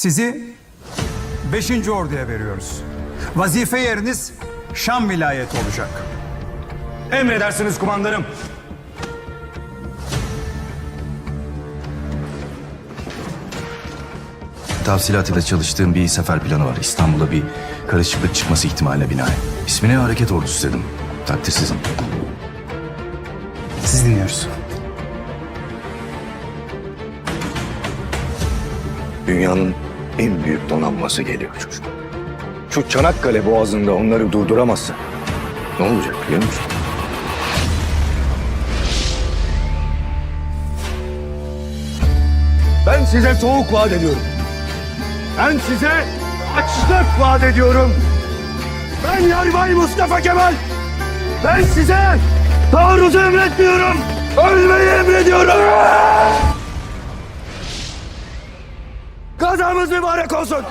Sizi 5. Ordu'ya veriyoruz. Vazife yeriniz Şam vilayeti olacak. Emredersiniz kumandanım. Tavsilatıyla çalıştığım bir sefer planı var. İstanbul'a bir karışıklık çıkması ihtimaline binaen. İsmine hareket ordusu dedim. Takdirsizim. Siz dinliyoruz. Dünyanın en büyük donanması geliyor çocuk. Şu Çanakkale boğazında onları durduramazsa ne olacak biliyor musun? Ben size soğuk vaat ediyorum. Ben size açlık vaat ediyorum. Ben Yarbay Mustafa Kemal. Ben size taarruzu emretmiyorum. Ölmeyi emrediyorum. Gazamız mübarek olsun.